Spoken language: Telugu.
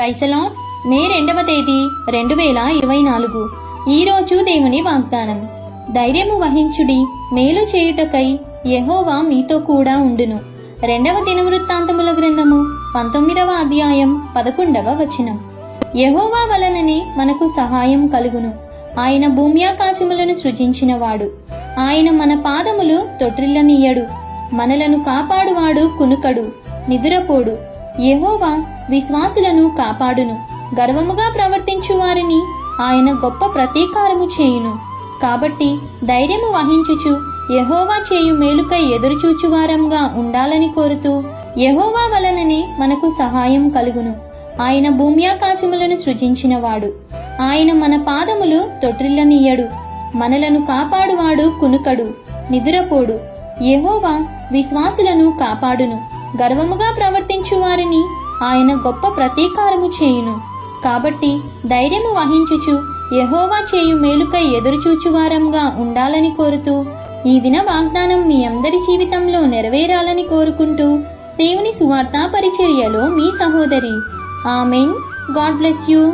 ప్రైసలాం మే రెండవ తేదీ రెండు వేల ఇరవై నాలుగు. ఈరోజు దేవుని వాగ్దానం. ధైర్యము వహించుడి మేలు చేయుటకై యహోవా మీతో కూడా ఉండును. రెండవ దినవృత్తాంతముల గ్రంథము పంతొమ్మిదవ అధ్యాయం పదకొండవ వచనం. యహోవా వలననే మనకు సహాయం కలుగును. ఆయన భూమ్యాకాశములను సృజించినవాడు. ఆయన మన పాదములు తొట్రిల్లనీయడు. మనలను కాపాడువాడు కునుకడు నిదురపోడు. యహోవా విశ్వాసులను కాపాడును. గర్వముగా ప్రవర్తించు వారిని ఆయన గొప్ప ప్రతీకారము చేయును. కాబట్టి ధైర్యము వహించుచు యహోవా చేయు మేలుకై ఎదురుచూచువారంగా ఉండాలని కోరుతూ యహోవా వలననే మనకు సహాయం కలుగును. ఆయన భూమ్యాకాశములను సృజించినవాడు. ఆయన మన పాదములు తొట్రిల్లనియ్యడు మనలను కాపాడువాడు కునుకడు నిదురపోడు. యహోవా విశ్వాసులను కాపాడును. గర్వముగా ప్రవర్తించు వారిని ఆయన గొప్ప ప్రతీకారము చేయును. కాబట్టి ధైర్యము వహించుచు యహోవా చేయు మేలుకై ఎదురుచూచువారంగా ఉండాలని కోరుతూ ఈ దిన వాగ్దానం మీ అందరి జీవితంలో నెరవేరాలని కోరుకుంటూ దేవుని సువార్తా పరిచర్యలో మీ సహోదరి. ఆమెన్. God bless you.